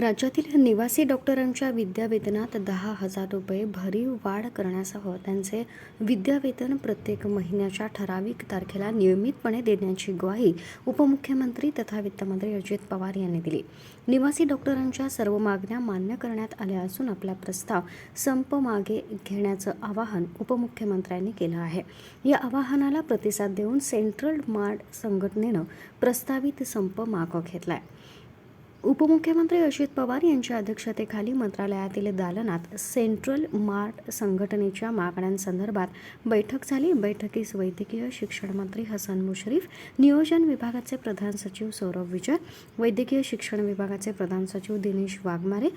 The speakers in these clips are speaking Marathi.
राज्यातील निवासी डॉक्टरांच्या विद्यावेतनात दहा हजार रुपये भरीव वाढ करण्यासह त्यांचे विद्यावेतन प्रत्येक महिन्याच्या ठराविक तारखेला नियमितपणे देण्याची ग्वाही उपमुख्यमंत्री तथा वित्तमंत्री अजित पवार यांनी दिली. निवासी डॉक्टरांच्या सर्व मागण्या मान्य करण्यात आल्या असून आपला प्रस्ताव संप मागे घेण्याचं आवाहन उपमुख्यमंत्र्यांनी केलं आहे. या आवाहनाला प्रतिसाद देऊन सेंट्रल मार्ड संघटनेनं प्रस्तावित संप मागं घेतला आहे उपमुख्यमंत्री अजित पवार यांच्या अध्यक्षतेखाली मंत्रालयातील दालनात सेंट्रल मार्ट संघटनेच्या मागण्यांसंदर्भात बैठक झाली. बैठकीस वैद्यकीय शिक्षण मंत्री हसन मुश्रीफ नियोजन विभागाचे प्रधान सचिव सौरभ विजय वैद्यकीय शिक्षण विभागाचे प्रधान सचिव दिनेश वाघमारे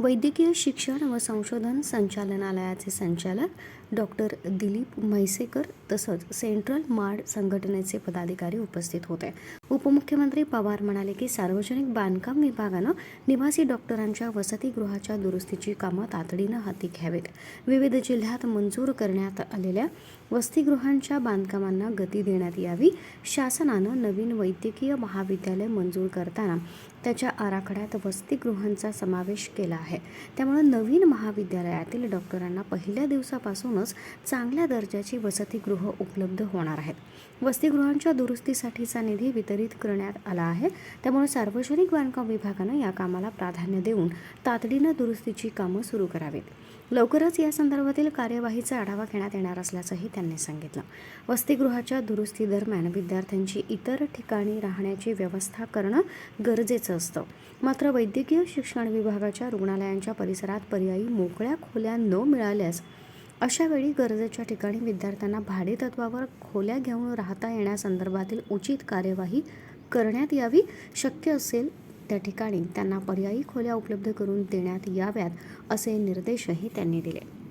वैद्यकीय शिक्षण व संशोधन संचालनालयाचे संचालक डॉक्टर दिलीप म्हैसेकर तसंच सेंट्रल मार्ड संघटनेचे पदाधिकारी उपस्थित होते. उपमुख्यमंत्री पवार म्हणाले की सार्वजनिक बांधकाम विभागानं निवासी डॉक्टरांच्या वसतिगृहाच्या दुरुस्तीची कामं तातडीनं हाती घ्यावेत. विविध जिल्ह्यात मंजूर करण्यात आलेल्या वसतिगृहांच्या बांधकामांना गती देण्यात यावी. शासनानं नवीन वैद्यकीय महाविद्यालय मंजूर करताना त्याच्या आराखड्यात वसतिगृहांचा समावेश केला आहे. त्यामुळे नवीन महाविद्यालयातील डॉक्टरांना पहिल्या दिवसापासूनच चांगल्या दर्जाची वसतिगृह उपलब्ध होणार आहेत. वसतिगृहांच्या दुरुस्तीसाठीचा निधी वितरित करण्यात आला आहे. त्यामुळे सार्वजनिक बांधकाम विभागानं या कामाला प्राधान्य देऊन तातडीनं दुरुस्तीची कामं सुरू करावीत. लवकरच या संदर्भातील कार्यवाहीचा आढावा घेण्यात येणार असल्याचंही त्यांनी सांगितलं. वसतिगृहाच्या दुरुस्ती दरम्यान विद्यार्थ्यांची इतर ठिकाणी राहण्याची व्यवस्था करणं गरजेचं असतं. मात्र वैद्यकीय शिक्षण विभागाच्या रुग्णालयांच्या परिसरात पर्यायी मोकळ्या खोल्या न मिळाल्यास अशा वेळी गरजेच्या ठिकाणी विद्यार्थ्यांना भाडेतत्वावर खोल्या घेऊन राहता येण्यासंदर्भातील उचित कार्यवाही करण्यात यावी शक्य असेल त्या ठिकाणी त्यांना पर्यायी खोल्या उपलब्ध करून देण्यात याव्यात असे निर्देशही त्यांनी दिले.